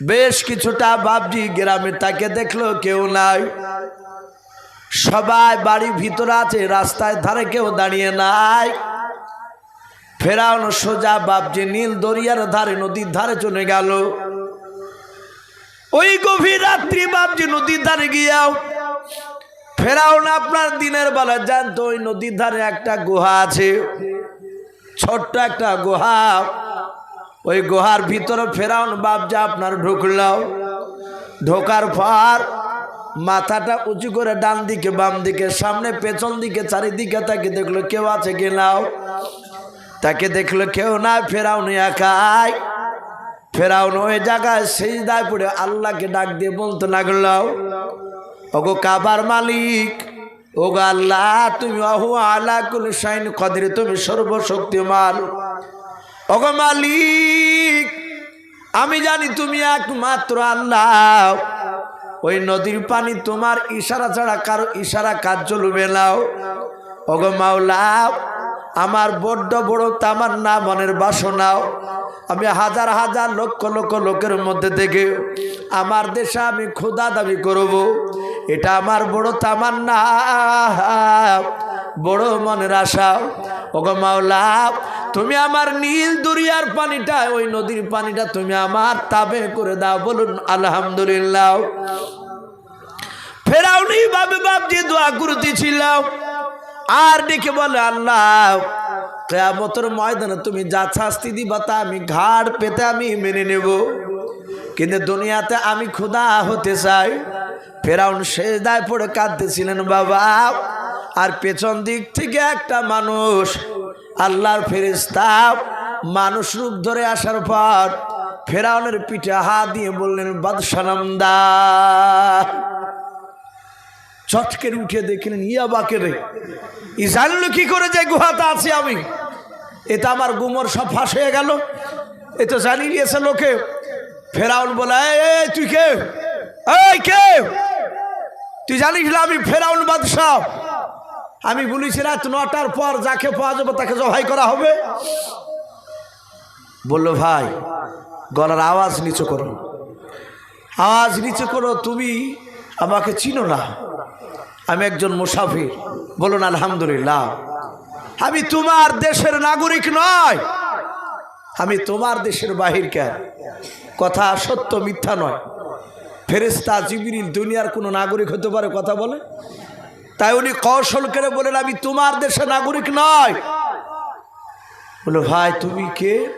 বেশ কিছুটা বাবজি গ্রামে তাকে দেখল, কেউ নাই। সবাই বাড়ির ভিতরে আছে, রাস্তায় ধারে কেউ দাঁড়িয়ে নাই। ফেরাউন সোজা বাবজি নীল দরিয়ার ধারে, নদীর ধারে চলে গেল। ওই গভীর রাত্রি বাবজি নদীর ধারে গিয়াও ফেরাউন আপনার দিনের বেলা জানতো, ওই নদীর ধারে একটা গুহা আছে। ছোট্ট একটা গুহা। ওই গুহার ভিতরে ফেরাউন বাবজা আপনার ঢুকলাও ঢোকার পর মাথাটা উঁচু করে ডান দিকে, বাম দিকে, সামনে পেছন দিকে, চারিদিকে তাকে দেখল, কেউ আছে কি নাও তাকে দেখল, কেউ না ফেরাউন একাই। ফেরাউন ওই জায়গায় সেই দায় পড়ে আল্লাহকে ডাক দিয়ে বলতে লাগল, ওগো কাবার মালিক, ওগো আল্লাহ, তুমি অহু আল্লাহ কুল সাইন কদির, তুমি সর্বশক্তিমান। ওগো মালিক, আমি জানি তুমি একমাত্র আল্লাহ। ওই নদীর পানি তোমার ইশারা ছাড়া কারও ইশারা কাজ চলবে নাও ওগো মাওলা, আমার বড্ড বড় তামার না মনের বাসনাও আমি হাজার হাজার লক্ষ লক্ষ লোকের মধ্যে থেকে আমার দেশে আমি ক্ষুদা দাবি করব। এটা আমার বড় তামান্না বড় মনের আশা। ওগো মাওলা, তুমি আমার নীল দরিয়ার পানিটা, ওই নদীর পানিটা তুমি আমার তাবে করে দাও, বলুন আলহামদুলিল্লাহ। ফেরাউনি ভাবে বাপজি দোয়া করতেছিলাম আর ডেকে বলে, আল্লাহ, কেয়ামতের ময়দানে তুমি যা শাস্তি দিবা তা আমি ঘাড় পেতে আমি মেনে নেব। কিন্তু দুনিয়াতে আমি ক্ষুধা হতে চাই। ফেরাউন শেষ দায় পড়ে কাঁদতেছিলেন, বাবা। আর পেছন দিক থেকে একটা মানুষ আল্লাহর ফেরিস্তা মানুষ রূপ ধরে আসার পর ফেরাউনের পিঠে হাত দিয়ে বললেন বাদশানন্দা চটকের উঠে দেখলেন ইয়া বাকে রে ই জানলো কি করে যে গুহাতে আছি আমি? এটা আমার গুমর সব ফাঁস হয়ে গেল। এ তো জানিয়ে দিয়েছে লোকে। ফেরাউন বলে "এই, এই তুই কে? কে? তুই জানিস না আমি ফেরাউন বাদশাহ আমি বলেছি রাত নটার পর যাকে পাওয়া যাবে তাকে জবাই করা হবে। বলল, ভাই, গলার আওয়াজ নিচু করো। আওয়াজ নিচু করো, তুমি আমাকে চিনো না। আমি একজন মুসাফির। বলুন, আলহামদুলিল্লাহ। আমি তোমার দেশের নাগরিক নয়। আমি তোমার দেশের বাহির কেন কথা সত্য, মিথ্যা নয়। ফেরেস্তা জিবিরিল দুনিয়ার কোনো নাগরিক হতে পারে, কথা বলে? তাই উনি কৌশল করে বলেন, আমি তোমার দেশে নাগরিক নয়। বলো, ভাই, তুমি কে?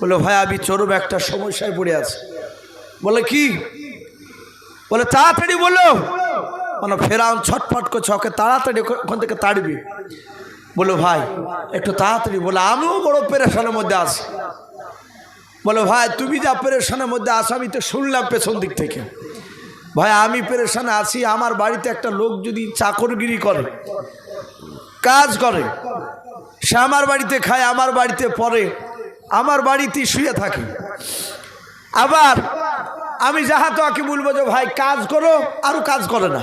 বলো, ভাই, আমি চরম একটা সমস্যায় পড়ে আছি। বলে, কি? বলে, তাড়াতাড়ি বলো। মানে ফেরাউন ছটফট করছে, ওকে তাড়াতাড়ি ওখান থেকে তাড়বি। বলো, ভাই, একটু তাড়াতাড়ি বলে, আমিও বড় পেরেশানের মধ্যে আছি। বলো, ভাই, তুমি যা পেরেশানের মধ্যে আসো আমি তো শুনলাম পেছন দিক থেকে। ভাই, আমি পেরেশানে আছি, আমার বাড়িতে একটা লোক যদি চাকরগিরি করে, কাজ করে, সে আমার বাড়িতে খায়, আমার বাড়িতে পরে আমার বাড়িতেই শুয়ে থাকে। আবার আমি যাহা তো আকে বলব যে, ভাই, কাজ করো আরও কাজ করে না।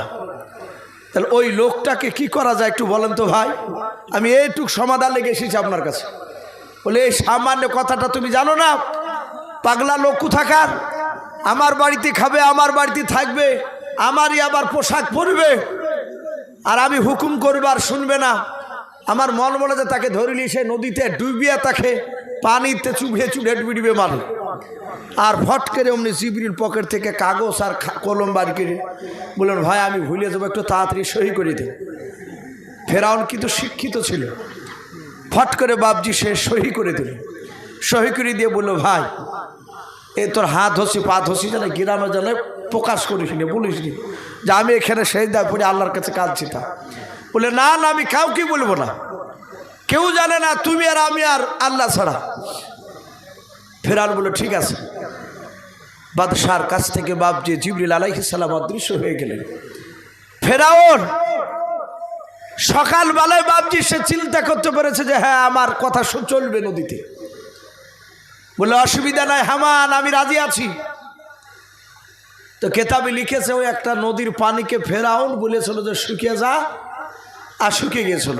তাহলে ওই লোকটাকে কি করা যায় একটু বলেন তো ভাই? আমি এইটুক সমাধান লেগে এসেছি আপনার কাছে। বলে, এই সামান্য কথাটা তুমি জানো না? পাগলা লোক থাকার আমার বাড়িতে খাবে, আমার বাড়িতে থাকবে, আমারই আবার পোশাক পরবে। আর আমি হুকুম করবে আর শুনবে না। আমার মন বলে যে তাকে ধরিলি সে নদীতে ডুবিয়া তাকে পানিতে চুবিয়ে চুড়ে ডুবিবে মানুষ আর ফট করে অমনি জিবরির পকেট থেকে কাগজ আর কলম বার করে বললেন, ভাই, আমি ভুলে যাব, একটু তাড়াতাড়ি সহি করে দিন ফেরাউন কিন্তু শিক্ষিত ছিল। ফট করে বাপজি সে সহি করে দিল। সহি করে দিয়ে বলল, ভাই এ তোর হাত হসি, পা হসি জানে, গ্রামে জানে, প্রকাশ করিস নি, বলিস নি। যে আমি এখানে সেই দায় পড়ে আল্লাহর কাছে কাঁদছি তা। বলে, না না, আমি কাউকে বলব না। কেউ জানে না, তুমি আর আমি আর আল্লাহ ছাড়া। ফেরান বলে, ঠিক আছে। বাদশার কাছ থেকে বাপজি জিবরিল আলাইহিসাল্লাম অদৃশ্য হয়ে গেলেন। ফেরাউন, সকালবেলায় বাপজি সে চিন্তা করতে পেরেছে যে হ্যাঁ আমার কথা চলবে নদীতে। বলে, অসুবিধা নাই, হামান, আমি রাজি আছি। তো কেতাবে লিখেছে, ওই একটা নদীর পানিকে ফেরাউন বলেছিল যে শুকিয়ে যা। আর শুকিয়ে গিয়েছিল।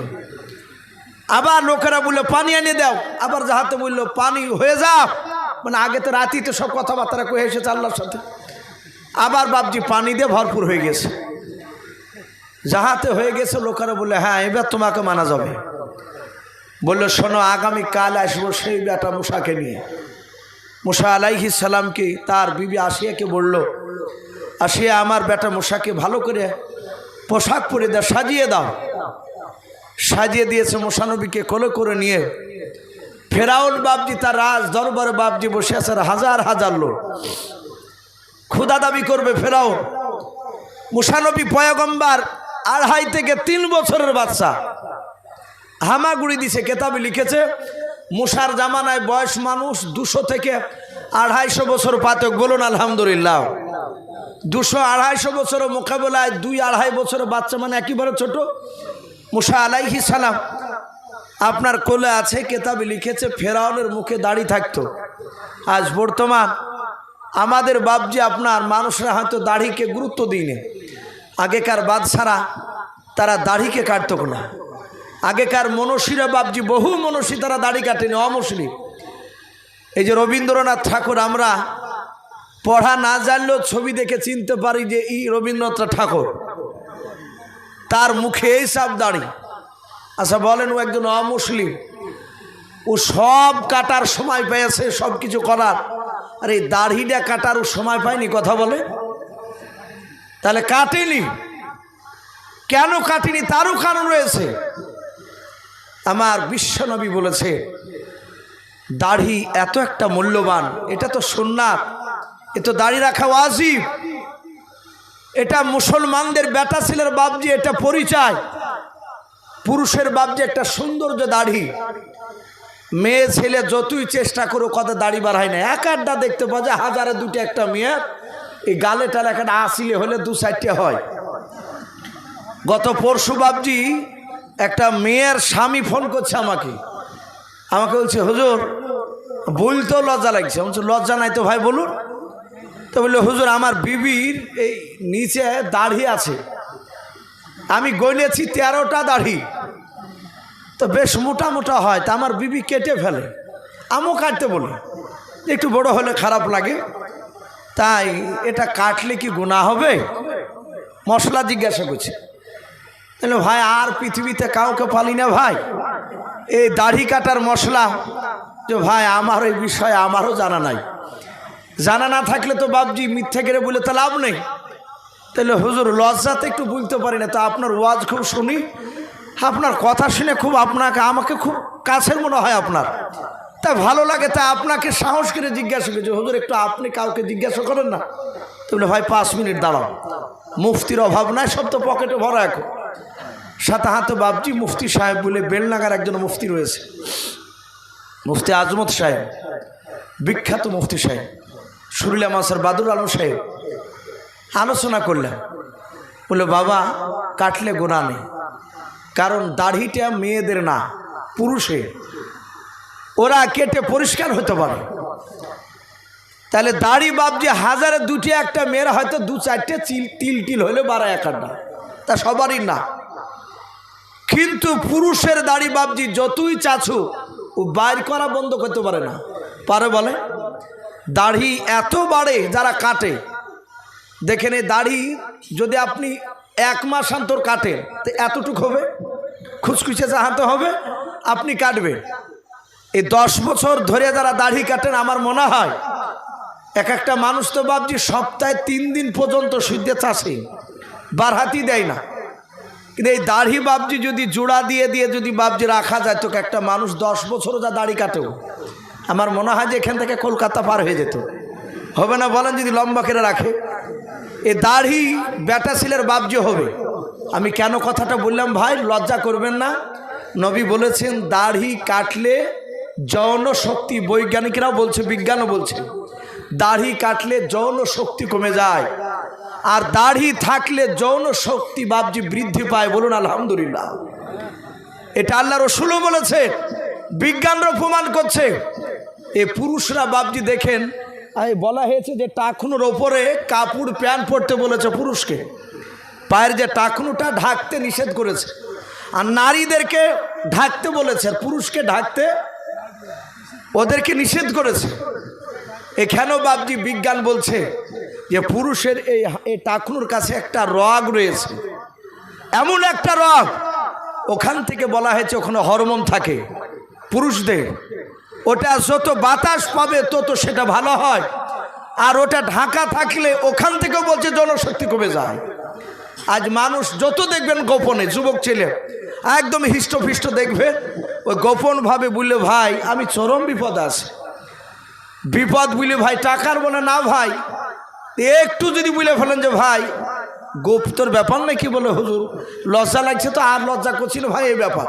আবার লোকেরা বলল, পানি এনে দাও। আবার যাহাতে বলল, পানি হয়ে যা। মানে আগে তো রাতেই তো সব কথাবার্তা কয়ে এসেছে আল্লাহর সাথে। আবার বাপজি, পানি দিয়ে ভরপুর হয়ে গেছে। যাহাতে হয়ে গেছে, লোকেরা বলে হ্যাঁ এবার তোমাকে মানা যাবে। বলল, শোনো আগামী কাল আসব সেই বেটা মুসাকে নিয়ে। মুসা আলাইহি সালামকে, তার বিবি আসিয়াকে বলল আসিয়া আমার বেটা মুসাকে ভালো করে পোশাক পরে দাও, সাজিয়ে দাও। সাজিয়ে দিয়েছে মোশানবীকে কোলে করে নিয়ে। ফেরাউন বাবজি তার রাজ দরবার বাবজি বসে আছে হাজার হাজার লোক। ক্ষুদা দাবি করবে ফেরাউন। মুসানবী পয়গম্বার আড়াই থেকে তিন বছরের বাচ্চা হামাগুড়ি দিছে, কেতাবে লিখেছে মুসার জামানায় বয়স মানুষ দুশো থেকে আড়াইশো বছর পাতক বলুন আলহামদুলিল্লাহ। দুশো আড়াইশো বছরের মোকাবেলায় দুই আড়াই বছরের বাচ্চা মানে একেবারে ছোট। মুসা আলাইহি সালাম, আপনার কোলে আছে, কেতাবে লিখেছে, ফেরাউনের মুখে দাড়ি থাকতো। আজ বর্তমান আমাদের বাপজি আপনার, মানুষরা হয়তো দাড়িকে গুরুত্ব দিইনি। আগেকার বাদশারা তারা দাড়িকে কাটতো না। আগেকার মনসীরা বাপজি বহু মনসী তারা দাড়ি কাটেনি অমুসলিম এই যে রবীন্দ্রনাথ ঠাকুর, আমরা পড়া না জানলেও ছবি দেখে চিনতে পারি যে ই রবীন্দ্রনাথ ঠাকুর। তার মুখে এই সব দাড়ি। আচ্ছা বলেন ও একজন অমুসলিম ও সব কাটার সময় পেয়েছে সব কিছু করার। আর এই দাড়িটা কাটার ও সময় পায়নি, কথা বলে। তাহলে কাটেনি। কেন কাটেনি? তারও কারণ রয়েছে। আমার বিশ্বনবী বলেছে, দাড়ি এত একটা মূল্যবান, এটা তো সোননাথ এ তো দাড়ি রাখা ওয়াজিব। এটা মুসলমানদের বেটা ছেলের বাপজি এটা পরিচয়, পুরুষের বাপজি একটা সৌন্দর্য দাড়ি। মেয়ে, ছেলে যতই চেষ্টা করো কত দাড়ি বাড়ায় না। এক আড্ডা দেখতে পাওয়া যায়, হাজারে দুটো একটা মেয়ে, এই গালে টালে একটা আসিলে হলে দু চারটে হয়। গত পরশু বাবজি একটা মেয়ের স্বামী ফোন করছে আমাকে। আমাকে বলছে হুজুর বলতেও লজ্জা লাগছে। বলছি, লজ্জা নাই তো ভাই বলুন। তো বলল হুজুর আমার বিবির এই নিচে দাড়ি আছে। আমি গনেছি তেরোটা দাড়ি। তো বেশ মোটা মোটা হয় তা আমার বিবি কেটে ফেলে। আমও কাটতে বলে। একটু বড় হলে খারাপ লাগে। তাই এটা কাটলে কি গুণা হবে? মশলা জিজ্ঞাসা করছে। তাহলে ভাই, আর পৃথিবীতে কাউকে পালি না ভাই। এই দাড়ি কাটার মশলা, যে ভাই, আমার এই বিষয়ে আমারও জানা নাই। জানা না থাকলে তো বাবজি মিথ্যে করে বলে তো লাভ নেই। তাহলে হুজুর, লজ্জাতে একটু বলতে পারি না, তা আপনার ওয়াজ খুব শুনি। আপনার কথা শুনে খুব আপনাকে, আমাকে খুব কাছের মনে হয় আপনার। তা ভালো লাগে, তা আপনাকে সাহস করে জিজ্ঞাসা করছি হুজুর, একটু আপনি কাউকে জিজ্ঞাসা করেন না। তো ভাই, পাঁচ মিনিট দাঁড়াও। মুফতির অভাব নাই, সব তো পকেটে ভরা এখন। সাথে হাতে বাবজি মুফতি সাহেব বলে বেলনাগার একজন মুফতি রয়েছে। মুফতি আজমত সাহেব, বিখ্যাত মুফতি সাহেব সুরুলিয়া মাসার বাদুর আলম সাহেব, আলোচনা করলাম বলে বাবা, কাটলে গোনা নেই, কারণ দাড়িটা মেয়েদের না পুরুষের ওরা কেটে পরিষ্কার হতে পারে। তাহলে দাড়ি বাবজি হাজারে দুটি একটা মেয়ের হয়তো দু চারটে চিল তিল টিল হলে বাড়ায় এক আড্ডা। তা সবারই না। কিন্তু পুরুষের দাড়ি বাবজি যতই চাছু, ও বাইর করা বন্ধ করতে পারে না। পারে বলে? দাড়ি এত বাড়ে যারা কাটে, দেখেন এই দাড়ি যদি আপনি এক মাস অন্তর কাটেন তো এতটুক হবে? খুচখুচে চাহাতে হবে, আপনি কাটবেন। এই দশ বছর ধরে যারা দাড়ি কাটেন, আমার মনে হয় এক একটা মানুষ তো বাবজি সপ্তাহে তিন দিন পর্যন্ত সূর্যে চাষে, বারহাতি দেয় না। কিন্তু এই দাড়ি বাবজি যদি জোড়া দিয়ে দিয়ে যদি বাবজি রাখা যায় তো একটা মানুষ দশ বছরও যা দাড়ি কাটেও। আমার মনে হয় যে এখান থেকে কলকাতা পার হয়ে যেত। হবে না বলেন যদি লম্বা করে রাখে। এ দাড়ি বেটা ছেলের বাবজি হবে। আমি কেন কথাটা বললাম ভাই, লজ্জা করবেন না। নবী বলেছেন, দাড়ি কাটলে যৌন শক্তি, বৈজ্ঞানিকরাও বলছে, বিজ্ঞানও বলছে, দাড়ি কাটলে যৌন শক্তি কমে যায়। আর দাড়ি থাকলে যৌন শক্তি বাবজি বৃদ্ধি পায়, বলুন আলহামদুলিল্লাহ। এটা আল্লাহ রসুলও বলেছে, বিজ্ঞানরা প্রমাণ করছে। এ পুরুষরা বাবজি দেখেন বলা হয়েছে যে টাকুনোর ওপরে কাপড়, প্যান্ট পরতে বলেছে পুরুষকে। পায়ের যে টাকনুটা ঢাকতে নিষেধ করেছে। আর নারীদেরকে ঢাকতে বলেছে, আর পুরুষকে ঢাকতে ওদেরকে নিষেধ করেছে। এখানেও বাবজি বিজ্ঞান বলছে? যে পুরুষের এই টাকনুর কাছে একটা রগ রয়েছে। এমন একটা রগ। ওখান থেকে বলা হয়েছে ওখানে হরমোন থাকে পুরুষদের। ওটা যত বাতাস পাবে তত সেটা ভালো হয়। আর ওটা ঢাকা থাকলে ওখান থেকেও বলছে জনশক্তি কমে যায়। আজ মানুষ যত দেখবেন গোপনে, যুবক ছেলে, একদম হিষ্টফিষ্ট দেখবে। ওই গোপনভাবে বললে, ভাই, আমি চরম বিপদ আছে। বিপদ বুঝলে ভাই, টাকার বলে না, ভাই একটু যদি বুঝলে ফেলেন যে, ভাই গুপ্তর ব্যাপার নাকি বলে হুজুর? লজ্জা লাগছে তো আর লজ্জা করছিল ভাই, এই ব্যাপার।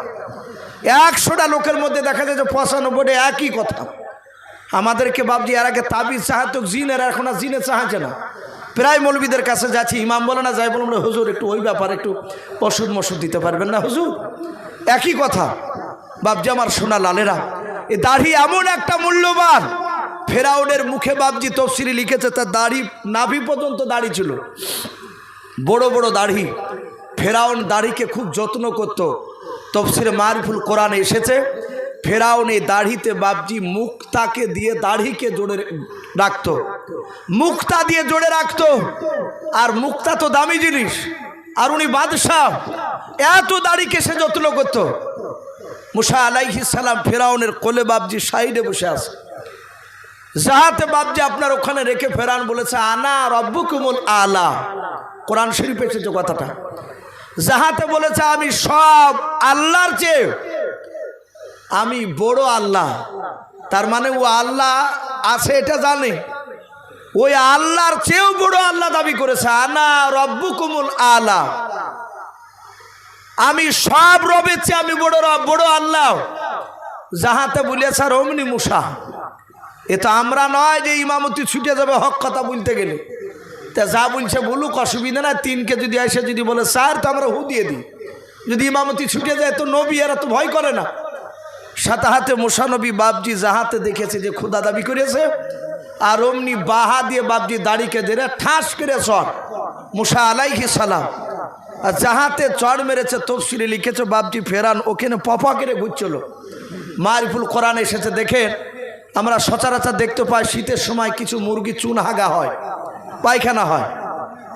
একশোটা লোকের মধ্যে দেখা যায় যে পঁচানব্বইটা একই কথা। আমাদেরকে বাবজি এর আগে তাবিজ চাহাতো জিনের এখন আর জিনে চাহাচ্ছে না। প্রায় মৌলবীদের কাছে যাচ্ছি, ইমাম বলে না, যাই বলুন হুজুর, একটু ওই ব্যাপার, একটু ওষুধ মশুদ দিতে পারবেন না, হুজুর? একই কথা। বাবজি আমার সোনা লালেরা, এ দাড়ি এমন একটা মূল্যবান ফেরাউনের মুখে বাবজি তফসিলি লিখেছে, তার দাড়ি, নাভি পর্যন্ত দাড়ি ছিল। বড় বড় দাড়ি। ফেরাউন দাড়িকে খুব যত্ন করত। তফসিরে মারফুল কোরআনে এসেছে, ফেরাউন এই দাড়িতে বাবজি মুক্তাকে দিয়ে দাড়িকে জোরে রাখতো। মুক্তা দিয়ে জোরে রাখতো। আর মুক্তা তো দামি জিনিস। আর উনি বাদশাহ। এত দাড়িকে সে যত্ন করত। মুসা আলাইহিস সালাম ফেরাউনের কোলে বাবজি সাইডে বসে আছে। যাহাতে বাবজি আপনার ওখানে রেখে ফেরান বলেছে, আনা রব্বুকুমুল আলা। কোরআন শরীফ এসেছে কথাটা। যাহাতে বলেছে, আমি সব আল্লাহর চেয়ে আমি বড় আল্লাহ। তার মানে ও আল্লাহ আছে এটা জানে। ওই আল্লাহর চেয়েও বড় আল্লাহ দাবি করেছে, আনা রব্বুকুমুল আলা। আমি সব রবের চেয়ে আমি বড় রব, বড় আল্লাহ। যাহাতে বলিয়াছে আর অমনি মুসা। এ তো আমরা নয় যে ইমামতি ছুটে যাবে, হক কথা বলতে গেলে। তা যা বলছে বলুক, অসুবিধা না তিনকে যদি এসে যদি বলে, স্যার, তো আমরা হু দিয়ে দিই। যদি ইমামতি ছুটে যায়, তো নবী এরা তো ভয় করে না। সাথে হাতে মোশানবী বাবজি যাহাতে দেখেছে যে ক্ষুদা দাবি করেছে, আর অমনি বাহা দিয়ে বাবজি দাড়িকে ধরে ঠাস করে চড় মুসা আলাইহি সালাম। আর যাহাতে চড় মেরেছে, তফসিলে লিখেছে বাবজি ফেরান ওখানে পপা করে ঘুরছিল। মারিফুল কোরআন এসেছে, দেখেন। আমরা সচরাচর দেখতে পাই শীতের সময় কিছু মুরগি চুন হাগা হয়, পায়খানা হয়।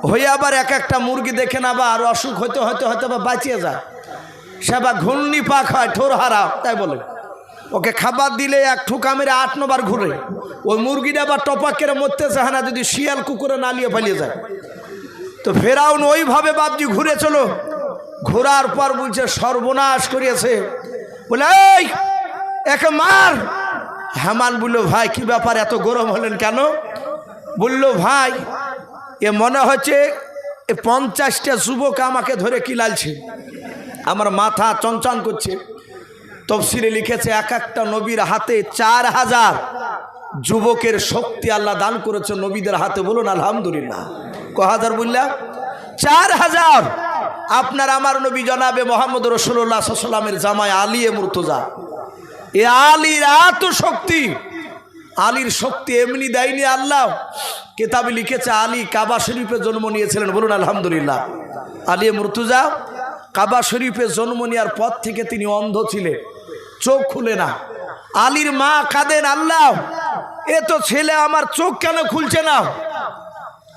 হয়ে আবার এক একটা মুরগি দেখেন আবার অসুখ হইতে হইতে হয়তো বা বাঁচিয়ে যায়। সে আবার ঘূর্ণি পাক হয় ঠোর হারা, তাই বলে। ওকে খাবার দিলে এক ঠুকা মেরে আট নবার ঘুরে। ওই মুরগিটা আবার টপাক কেড়ে মরতে চায় না, যদি শিয়াল কুকুরে নালিয়ে পালিয়ে যায়। তো ফেরাউন ওইভাবে বাবজি ঘুরে চলো। ঘোরার পর বলছে, সর্বনাশ করিয়েছে। বলে, এই, একে মার! হেমান বলল, ভাই, কি ব্যাপার? এত গরম হলেন কেন? বলল, ভাই, এ মনে হচ্ছে এ পঞ্চাশটা যুবক আমাকে ধরে কিলালছে। আমার মাথা চঞ্চন করছে। তফসিলে লিখেছে, এক একটা নবীর হাতে চার হাজার যুবকের শক্তি আল্লাহ দান করেছে নবীদের হাতে। বলুন, আলহামদুলিল্লাহ। ক হাজার বললাম চার হাজার আপনার আমার নবী জনাবে মোহাম্মদ রসুল্লাহ সাল্লামের জামায় আলিয়ে মুর্তজা। এ আলীর এত শক্তি। আলীর শক্তি এমনি দেয়নি আল্লাহ। কেতাবে লিখেছে, আলী কাবা শরীফে জন্ম নিয়েছিলেন। বলুন, আলহামদুলিল্লাহ। আলী মুর্তুজা, কাবা শরীফে জন্ম নেওয়ার পর থেকে তিনি অন্ধ ছিলেন। চোখ খুলে না। আলীর মা কাঁদেন, আল্লাহ, এ তো ছেলে আমার চোখ কেন খুলছে না?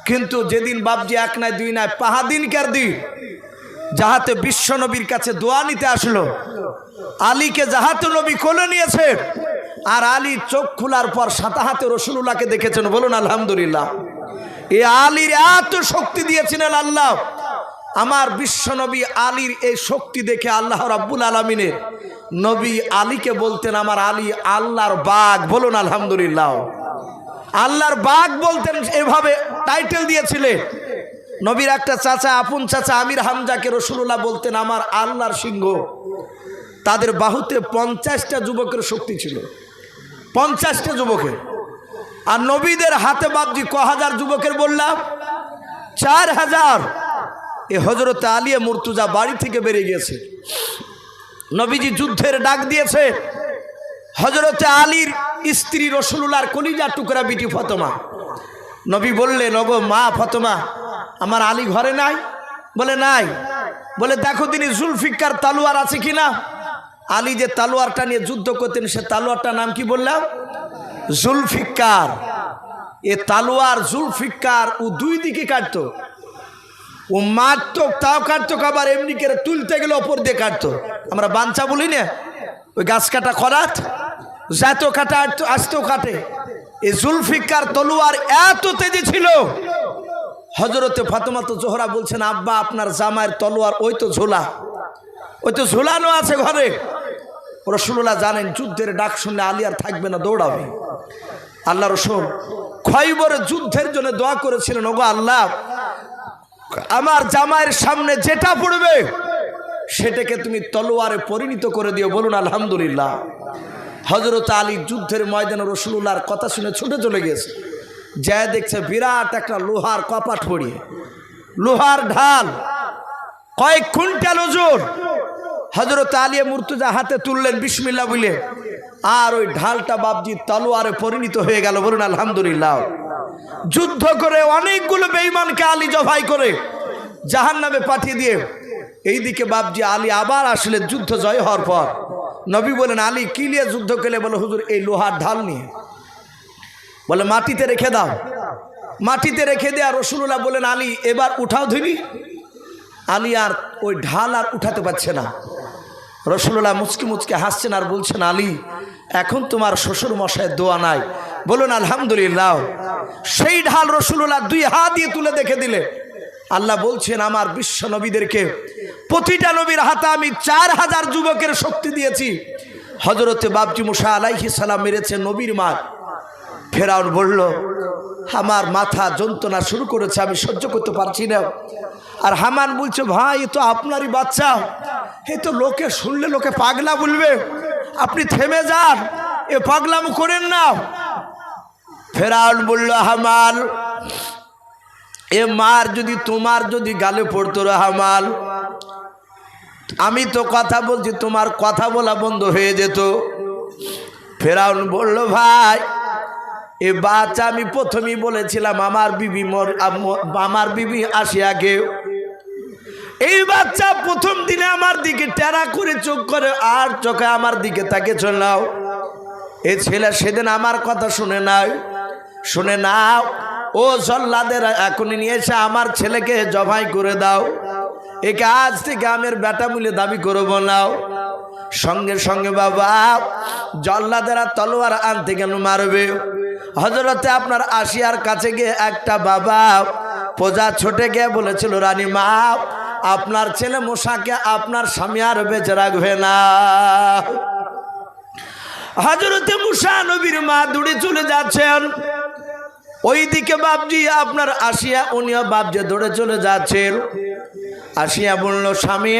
কিন্তু যেদিন বাপজি এক নাই, দুই নাই, পাহাদিনকার দিন, যাহাতে বিশ্বনবীর কাছে দোয়া নিতে আসলো আলীকে যাহাতে নবী কোলে নিয়েছে, আর আলী চোখ খোলার পর সাতা হাতে রসুল্লাহকে দেখেছেন, বলুন, আলহামদুলিল্লাহ। এ আলীর এত শক্তি দিয়েছিলেন আল্লাহ। আমার বিশ্ব নবী আলীর এই শক্তি দেখে আল্লাহ রাব্বুল আলমিনের নবী আলীকে বলতেন, আমার আলী আল্লাহর বাঘ বলুন, আলহামদুলিল্লাহ। আল্লাহর বাঘ বলতেন, এভাবে টাইটেল দিয়েছিলেন। নবীর একটা চাচা, আপন চাচা আমির হামজাকে রসুল্লাহ বলতেন, আমার আল্লাহর সিংহ। তাদের বাহুতে পঞ্চাশটা যুবকের শক্তি ছিল। পঞ্চাশটা যুবকের। আর নবীদের হাতে বাবজি ক হাজার যুবকের বললাম, চার হাজার। এ হজরত আলিয়া মুর্তুজা বাড়ি থেকে বেরিয়ে গেছে। নবীজি যুদ্ধের ডাক দিয়েছে হজরতে আলীর স্ত্রী রসুল্লার কলিজা টুকরা বিটি ফতমা। নবী বললেন, ওগো মা ফতমা, আমার আলী ঘরে নাই? বলে নাই। বলে, দেখো তিনি জুলফিকার তালুয়ার আছে কিনা? আলী যে তালোয়ারটা নিয়ে যুদ্ধ করতেন, সে তালোয়ারটার নাম কি বললাম? জুলফিকার এ তালোয়ার জুলফিকার ও দুই দিকে কাটতো। ও মারতো, তাও কাটতো, আবার এমনি করে তুলতে গেলে ওপর দিয়ে কাটতো। আমরা বাঞ্চা বলি না? ওই গাছ কাটা খরাত? যাতো কাটা আসতেও কাটে। এই জুলফিকার তলোয়ার এত তেজে ছিল। হজরতে ফাতেমা তো জোহরা বলছেন, আব্বা, আপনার জামায়ের তলোয়ার ওই তো ঝোলা। ওই তো ঝোলানো আছে ঘরে। রসুল্লাহ জানেন, যুদ্ধের ডাক শুনলে আলী আর থাকবে না, দৌড়াবে। আল্লাহ রসুল খয়বরে যুদ্ধের জন্য দোয়া করেছিলেন, ওগো আল্লাহ, আমার জামাইয়ের সামনে যেটা পড়বে, সেটাকে তুমি তলোয়ারে পরিণত করে দিও। বলুন, আলহামদুলিল্লাহ। হজরত আলী যুদ্ধের ময়দানে রসুল্লাহর কথা শুনে ছুটে চলে গেছে। যা দেখছে বিরাট একটা লোহার কপাট পড়িয়ে, লোহার ঢাল, কয়েক কুইন্টাল ওজন। হজরত আলিয়া মুর্তুজা হাতে তুললেন বিসমিল্লা বলে। আর ওই ঢালটা বাবজি তলোয়ারে পরিণত হয়ে গেল বলুন, আলহামদুলিল্লাহ। যুদ্ধ করে অনেকগুলো বেইমানকে আলী জবাই করে জাহান নামে পাঠিয়ে দিয়ে এইদিকে বাবজি আলী আবার আসলেন যুদ্ধ জয় হওয়ার পর। নবী বলেন, আলী, কি নিয়ে যুদ্ধ করলে? বলে, হুজুর, এই লোহার ঢাল নিয়ে। বলে, মাটিতে রেখে দাও। মাটিতে রেখে দেয়া রসুল্লাহ বলেন, আলী, এবার উঠাও ধরি আলী আর ওই ঢাল আর উঠাতে পারছে না। রসুল্লাহ মুচকি মুচকে হাসছেন আর বলছেন, আলী, এখন তোমার শ্বশুর মশাইয়ের দোয়া নাই। বলুন, আলহামদুলিল্লাহ। সেই ঢাল রসুল্লাহ দুই হাত দিয়ে তুলে দেখে দিলে। আল্লাহ বলছেন, আমার বিশ্ব নবীদেরকে প্রতিটা নবীর হাতে আমি চার হাজার যুবকের শক্তি দিয়েছি। হজরতে বাবজি মুসা আলাইহি সালাম মেরেছে নবীর মা ফেরাউন বলল, আমার মাথা যন্ত্রণা শুরু করেছে, আমি সহ্য করতে পারছি না। আর হামান বলছে, ভাই, এ তো আপনারই বাচ্চা। এ তো লোকে শুনলে লোকে পাগলা বলবে। আপনি থেমে যান। এ পাগলাম করেন না। ফেরাউন বলল হামাল এ মার যদি তোমার যদি গালে পড়তো হামাল আমি তো কথা বলছি, তোমার কথা বলা বন্ধ হয়ে যেত। ফেরাউন বলল, ভাই, এ বাচ্চা আমি প্রথমেই বলেছিলাম, আমার বিবি মর আম- আমার বিবি আসিয়াকে এই বাচ্চা প্রথম দিনে আমার দিকে টেরা করে চোখ করে, আর চোখে আমার দিকে তাকে চলাও এ ছেলে সেদিন আমার কথা শুনে নাই। শুনে নাও, ও জল্লাদের এখনই নিয়ে এসে আমার ছেলেকে জবাই করে দাও। একে আজ থেকে আমের বেটা মিলে দাবি করব নাও সঙ্গে সঙ্গে বাবা, জল্লাদেরা তলোয়ার আনতে গেল মারবে? হজরতে আপনার আসিয়ার কাছে গিয়ে একটা বাবা, প্রজা ছোটে গিয়ে বলেছিল, রানী মা আপনার ছেলে মশাকে আপনার স্বামী আর বেঁচে রাখবে না। হজরতে মুসা নবীর মা দূরে চলে যাচ্ছেন। ওইদিকে বাবজি আপনার আসিয়া, উনিও বাবজে দৌড়ে চলে যাচ্ছেন। আসিয়া বলল, স্বামী,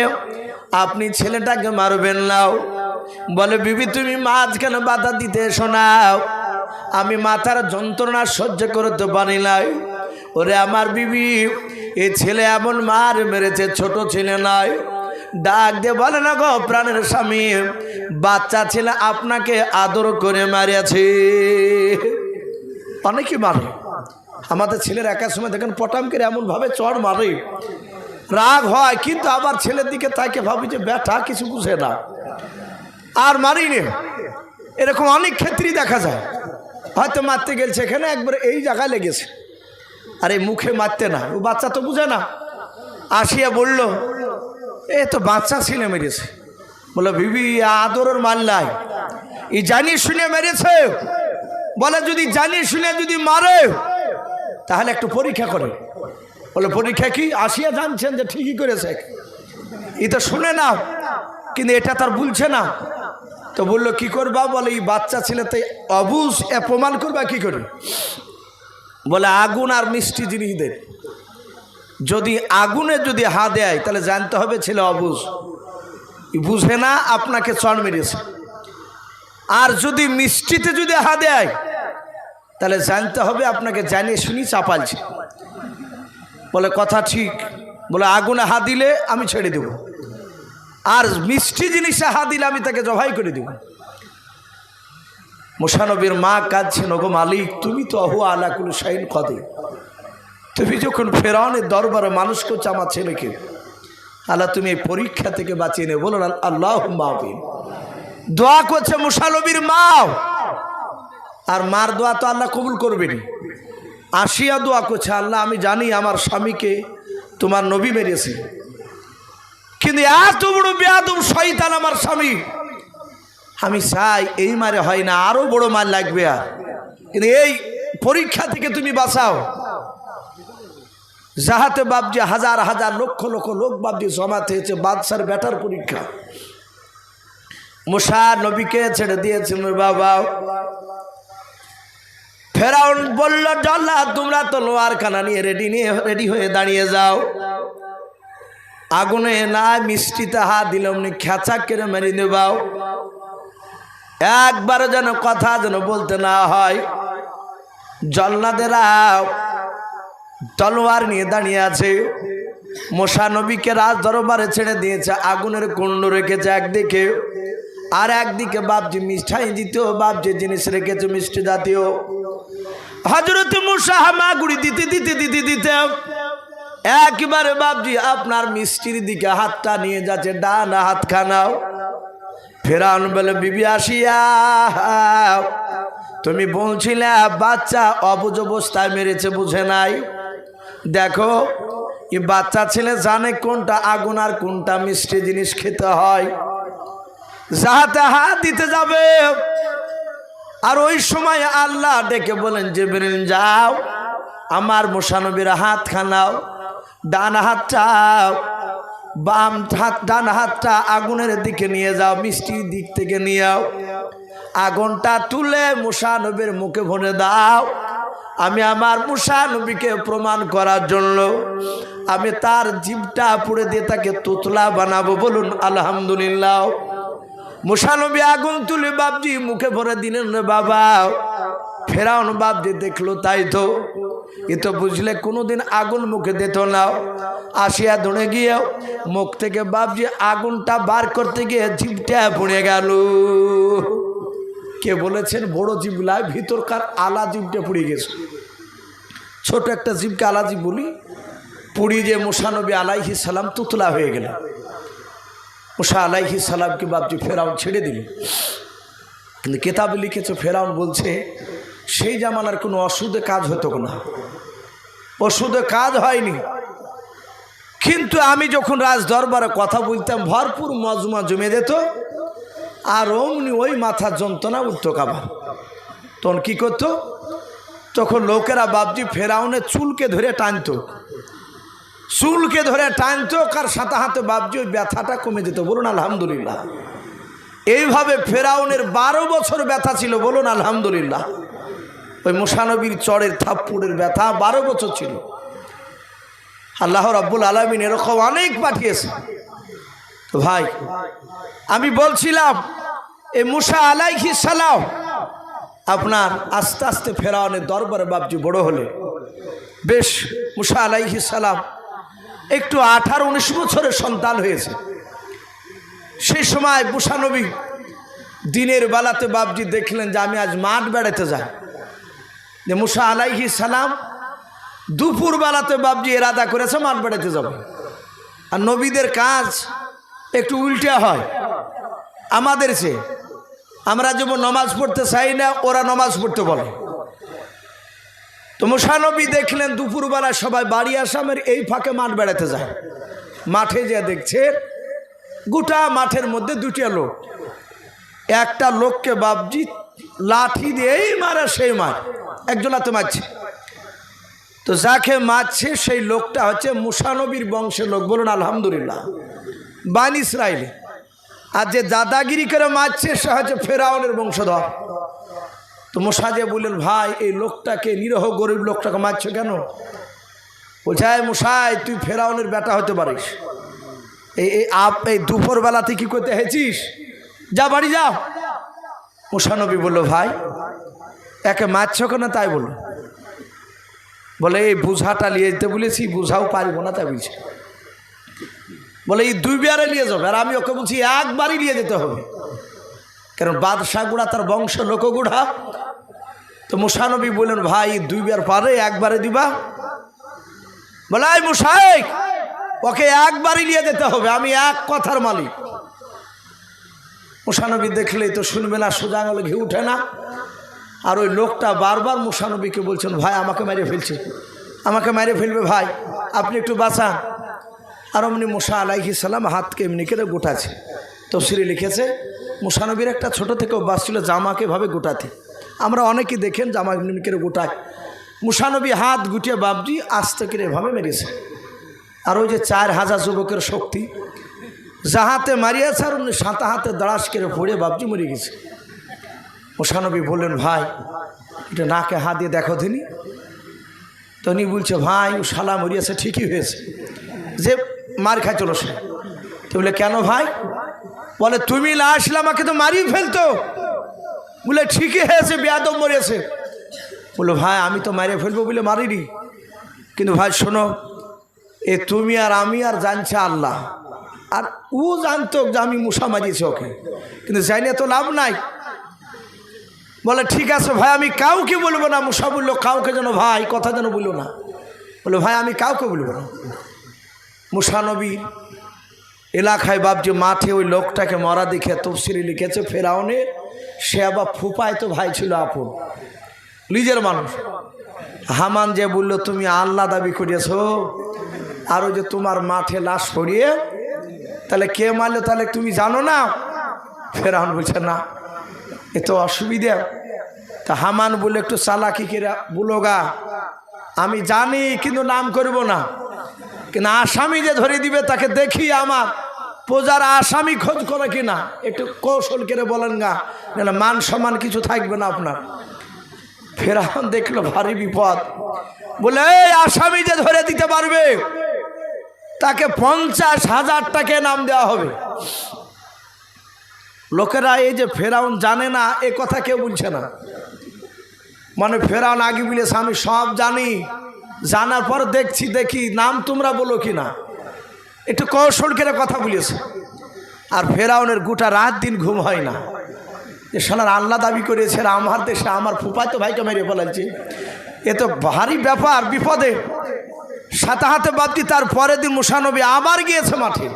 আপনি ছেলেটাকে মারবেন নাও বলে, বিবি, তুমি মাঝখানে বাধা দিতে শোনাও আমি মাথার যন্ত্রণা সহ্য করতে পারি নাই। ওরে আমার বিবি, এ ছেলে এমন মার মেরেছে, ছোট ছেলে নয়। ডাক দিয়ে বলে, না গো, প্রাণের স্বামী, বাচ্চা ছেলে আপনাকে আদর করে মারিয়াছে। অনেকে মারে। আমাদের ছেলের একার সময় দেখেন, পটাম করে এমনভাবে চড় মারে। রাগ হয়, কিন্তু আবার ছেলের দিকে তাকে ভাবি যে, ব্যাটা, কিছু বুঝে না। আর মারিনি। এরকম অনেক ক্ষেত্রেই দেখা যায়। হয়তো মারতে গেছে এখানে একবার এই জায়গায় লেগেছে। আর মুখে মারতে না। ও বাচ্চা তো বুঝে না। আসিয়া বলল, এ তো বাচ্চা ছেলে মেরেছে। বলে বিবি, আদরের মাল নাই। এই জানিয়ে শুনে মেরেছে। বলে, যদি জানিয়ে শুনে যদি মারে, তাহলে একটু পরীক্ষা করে। বলে পরীক্ষা কি? আসিয়া জানছেন যে ঠিকই করেছে। ই তো শুনে না, কিন্তু এটা তার বলছে না। তো বলল, কি করবা? বলে, এই বাচ্চা ছেলে তাই অবুজ প্রমাণ করবা কি করে? বলে, আগুন আর মিষ্টি জিনিস দেয় যদি আগুনে যদি হা দেয়, তাহলে জানতে হবে ছেলে অবুজ। বুঝে না, আপনাকে চড় মেরেছে। আর যদি মিষ্টিতে যদি হা দেয়, তাহলে জানতে হবে আপনাকে জানিয়ে শুনি চাপালছে। বলে, কথা ঠিক। বলে, আগুনে হা দিলে আমি ছেড়ে দেব। আর মিষ্টি জিনিসে হা দিলে আমি তাকে জবাই করে দেব। মোশানবীর মা কাঁদছেন ওগো মালিক, তুমি তো অহু আলাকুল শাহিন কদে তুমি যখন ফেরাউনের দরবারে মানুষ করছ আমার ছেলেকে, আল্লাহ তুমি এই পরীক্ষা থেকে বাঁচিয়ে নে বলো আল্লাহ দোয়া করছে মুসানবীর মা। আর মার দোয়া তো আল্লাহ কবুল করবেনি আসিয়া দোয়া করছে, আল্লাহ, আমি জানি আমার স্বামীকে তোমার নবী মেরেছে। কিন্তু এত বড় বেয়াদম শয়তান আমার স্বামী। আমি চাই এই মারে হয় না, আরও বড় মার লাগবে আর। কিন্তু এই পরীক্ষা থেকে তুমি বাঁচাও। যাহাতে বাপজি হাজার হাজার লক্ষ লক্ষ লোক বাপজি জমাতে হয়েছে, বাদশার ব্যাটার পরীক্ষা। মুসা নবীকে ছেড়ে দিয়েছেন বাবা। ফেরাউন বলল জল্লা তোমরা তো লোয়ার খানা নিয়ে রেডি নিয়ে রেডি হয়ে দাঁড়িয়ে যাও। আগুনে না মিষ্টিতে হাত দিলাম নি খেঁচা কেড়ে মেরে দেবাও একবারও যেন কথা যেন বলতে না হয়। জল্লাদেরা তলোয়ার নিয়ে দাঁড়িয়ে আছে। মশা নবীকে রাজ দরবারে ছেড়ে দিয়েছে, আগুনের কুণ্ড রেখেছে একদিকে। আর একদিকে বাপজি মিষ্টাই দ্বিতীয়, বাপজি জিনিস রেখেছে মিষ্টি জাতীয়। হজরত মুসা হামাগুড়ি দিতে দিতে দিতে দিতে একবারে বাপজি আপনার মিষ্টির দিকে হাতটা নিয়ে যাচ্ছে, ডান হাত খানাও ফেরান বলে, বিবি আসিয়া, তুমি বলছিলে, বাচ্চা অবুজ অবস্থায় মেরেছে, বুঝে নাই। দেখো এ বাচ্চা ছেলে জানে কোনটা আগুন আর কোনটা মিষ্টি জিনিস খেতে হয়। যাহাতে হাত দিতে যাবে। আর ওই সময় আল্লাহ ডেকে বলেন যে বেরেন যাও, আমার মোশানবীর হাত খানাও ডান হাতটা বাম হাত, ডান হাতটা আগুনের দিকে নিয়ে যাও মিষ্টির দিক থেকে নিয়ে আও। আগুনটা তুলে মুসানবীর মুখে ভরে দাও। আমি আমার মুসানবীকে প্রমাণ করার জন্য আমি তার জীবটা পুড়ে দিয়ে তাকে তুতলা বানাবো বলুন, আলহামদুলিল্লাহ। মুসানবী আগুন তুলে বাবজি মুখে ভরে দিলেন বাবা। ফেরাউন বাপ যে দেখল, তাই তো। এ তো বুঝলে, কোনোদিন আগুন মুখে দিত না। আসিয়া ধরে গিয়ে মুখ থেকে বাবজি আগুনটা বার করতে গিয়ে জিপটা পড়ে গেল। কে বলেছেন, বড় জিবলায় ভিতরকার আলা জিপটা পুড়ে গেছে। ছোট একটা জিপকে আলা জিপ বলি, পুড়ি যে মোশানবী আলাইহি সালাম তুতলা হয়ে গেল মুসা আলাইহি সালামকে বাপজি ফেরাউন ছেড়ে দিল। কিন্তু কেতাবে লিখেছে, ফেরাউন বলছে সেই জামানার কোনো অসুধে কাজ হতো না। ওষুধে কাজ হয়নি। কিন্তু আমি যখন রাজ দরবারে কথা বলতাম, ভরপুর মজমা জমে যেত, আর অমনি ওই মাথার যন্ত্রণা উঠতো কাবার। তখন কী করতো? তখন লোকেরা বাপজি ফেরাউনের চুলকে ধরে টানতো। চুলকে ধরে টানতো, কার সাথে হাতে বাপজি ওই ব্যথাটা কমে যেত, বলুন আলহামদুলিল্লাহ। এইভাবে ফেরাউনের বারো বছর ব্যথা ছিল, বলুন আলহামদুলিল্লাহ। ওই মুসানবীর চরের থাপ্পুরের ব্যথা বারো বছর ছিল। আল্লাহ রাব্বুল আলমিন এরকম অনেক পাঠিয়েছে। তো ভাই, আমি বলছিলাম এই মুসা আলাইহি সালাম আপনার আস্তে আস্তে ফেরাউনের দরবারে বাবজি বড় হলে বেশ, মুসা আলাইহি সালাম একটু আঠারো উনিশ বছরের সন্তান হয়েছে। সেই সময় মুসানবী দিনের বেলাতে বাবজি দেখলেন যে আমি আজ মাঠ বেড়াতে যাই। যে মুসা আলাইহি সালাম দুপুর বেলাতে বাপজি এরাদা করেছে, মাঠ বেড়াতে যাবে। আর নবীদের কাজ একটু উল্টে হয়। আমাদের সে আমরা যেমন নমাজ পড়তে চাই না, ওরা নমাজ পড়তে বলে। তো মুসানবী দেখলেন দুপুরবেলা সবাই বাড়ি আসামের এই ফাঁকে মাঠ বেড়াতে যায়। মাঠে যে দেখছে, গোটা মাঠের মধ্যে দুটিয়া লোক। একটা লোককে বাপজি লাঠি দিয়েই মারা, সেই মার একজনাতে মারছে। তো যাকে মারছে, সেই লোকটা হচ্ছে মুসানবীর বংশের লোক। বলুন, আলহামদুলিল্লাহ। বান ইসরায়েলি আর যে দাদাগিরি করে মারছে, সে হচ্ছে ফেরাউনের বংশধর। তো মোসাজে বললেন, ভাই, এই লোকটাকে, নিরহ গরিব লোকটাকে মারছ কেন? "এই মশাই তুই ফেরাউনের বেটা হতে পারিস। এই এই, আপ, এই দুপুরবেলাতে কি করতে হেছিস যা, বাড়ি যাও মুসানবী বলল, ভাই একে মারছ কেন তাই বলল বলে, এই বুঝাটা নিয়ে যেতে বলেছি, বুঝাও পারব না তাই বলছে। বলে, এই দুই বিয়ারে নিয়ে যাবে, আর আমি ওকে বলছি, একবারই নিয়ে যেতে হবে। কারণ বাদশাহ গুড়া তার বংশ লোকগুড়া তো মুসানবী বললেন, ভাই দুই বার পারে একবারে দিবা? বলে আই মুসাই ওকে একবারই নিয়ে যেতে হবে, আমি এক কথার মালিক। মুসানবী দেখলেই তো শুনবে না, সোজা আঙুলে ঘি উঠে না। আর ওই লোকটা বারবার মুসানবীকে বলছেন, ভাই, আমাকে মেরে ফেলছে। আমাকে মেরে ফেলবে, ভাই। আপনি একটু বাঁচান। আর অমনি মুসা আলাইহি সালাম হাতকে এমনি করে গোটাছে তফসিরে লিখেছে মুসানবীর একটা ছোট থেকে অভ্যাস ছিল জামাকে ভাবে গোটাতে। আমরা অনেকেই দেখেন জামা এমনি করে গোটায়। মুসানবী হাত গুটিয়ে বাবজি আস্তে করে এভাবে মেরেছে। আর ওই যে চার হাজার যুবকের শক্তি, যাহাতে মারিয়েছে আর উনি সাঁতা হাতে দাঁড়াস করে পড়ে বাবজি মরে গেছে। মুসানবী বললেন, ভাই, এটা নাকে হাত দিয়ে দেখো তিনি তো উনি বলছে, ভাই, ও শালা মরিয়েছে ঠিকই হয়েছে। যে মার খাই চলো সে। তো বলে, কেন ভাই? বলে, তুমি না আসলে আমাকে তো মারিয়ে ফেলতো। বলে, ঠিকই হয়েছে, বেয়াদব মরিয়েছে। বলো, ভাই, আমি তো মারিয়ে ফেলব বলে মারিনি। কিন্তু ভাই, শোনো, এ তুমি আর আমি আর জানছে আল্লাহ। আর ও জানতো যে আমি মশা মারিয়েছি ওকে। কিন্তু জানি তো লাভ নাই। বলে, ঠিক আছে ভাই, আমি কাউকে বলব না মুসা বলল, কাউকে যেন ভাই কথা যেন বলল না। বলে, ভাই, আমি কাউকে বলব না। মুসানবীর এলাকায় বাবজি মাঠে ওই লোকটাকে মরা দেখে তফসিলি লিখেছে, ফেরাউনের সে আবার ফুপায় তো ভাই ছিল আপন। নিজের মানুষ। হামান যে বলল, তুমি আল্লাহ দাবি করিয়েছ, আর ওই যে তোমার মাঠে লাশ পড়িয়ে, তাহলে কে মারলে, তাহলে তুমি জানো না? ফেরাউন বলছে, না। এ তো অসুবিধা। তা হামান বলে একটু চালাকি করে বলো গা। আমি জানি, কিন্তু নাম করব না। কিন্তু আসামি যে ধরে দিবে, তাকে দেখি আমার। প্রজার আসামি খোঁজ করে কিনা। একটু কৌশল করে বলেন গা না মান সম্মান কিছু থাকবে না আপনার। ফেরাউন দেখল ভারী বিপদ। বলে, এই আসামি যে ধরে দিতে পারবে, তাকে পঞ্চাশ হাজার টাকা নাম দেওয়া হবে। লোকেরা এই যে ফেরাউন জানে না, এ কথা কেউ বলছে না। মানে ফেরাউন আগে বলেছে আমি সব জানি। জানার পর দেখছি, দেখি, নাম তোমরা বলো কি না? একটু কৌশল করে কথা বলেছে। আর ফেরাউনের গোটা রাত দিন ঘুম হয় না। যে সোনার আল্লাহ দাবি করেছে আমার দেশে, আমার ফুপাইতো ভাইকে মেরে ফেলাচ্ছে এ তো ভারী ব্যাপার, বিপদে। সাথে হাতে বাদ দিয়ে তার পরের দিন মুসানবী আবার গিয়েছে মাঠে।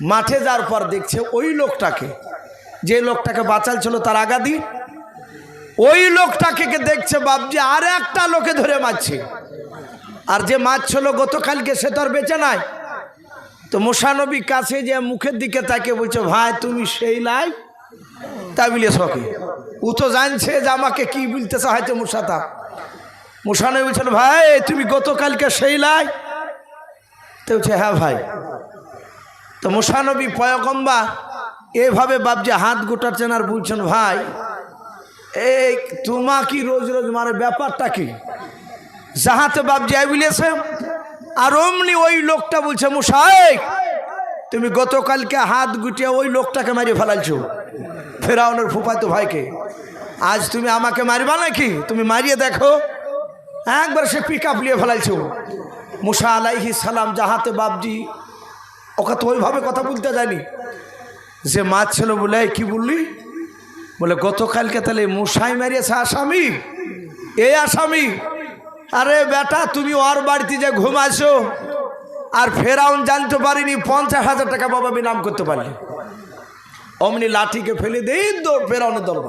মাঠে যাওয়ার পর দেখছে ওই লোকটাকে। যে লোকটাকে বাঁচাল ছিল তার আগাদি। ওই লোকটাকে দেখছে বাবজি আর একটা লোকে ধরে মারছে। আর যে মারছিল, গতকালকে সে তো আর বেঁচে নাই। তো মোশানবী কাছে যে মুখের দিকে তাকে বলছে, ভাই, তুমি সেই লাই? তা বলে সকে ও তো জানছে যে আমাকে কি বলতে চাইছে মুসাতা মুসানবী বলছেন, ভাই, তুমি গতকালকে সেই লাই? তো হ্যাঁ ভাই। তো মুসানবী পয়গম্বা এভাবে বাবজি হাত গোটাচ্ছেন আর বলছেন, ভাই, এই তোমা কি রোজ রোজ মারে, ব্যাপারটা কি? যাহাতে বাবজি আই বলেছে আর অমনি ওই লোকটা বলছে, মুসাই, তুমি গতকালকে হাত গুটিয়ে ওই লোকটাকে মারিয়ে ফেলাইছো। ফেরাউনের ফুফাইতো ভাইকে। আজ তুমি আমাকে মারবা নাকি? তুমি মারিয়ে দেখো। একবার সে পিক আপ নিয়ে ফেলাইছো। মুসা আলাইহি সালাম যাহাতে বাবজি ওকে তো ওইভাবে কথা বলতে জানি যে মাছ ছিল বলে, "এই কি বললি? বলে, গতকালকে তাহলে মশাই মারিয়েছে আসামি। এই আসামি। আরে বেটা, তুমি ওর বাড়িতে যে ঘুমাইছো, আর ফেরাউন জানতে পারিনি, পঞ্চাশ হাজার টাকা বাবা নাম করতে পারলি। অমনি লাঠিকে ফেলে দেই ফেরাউনের দরবার।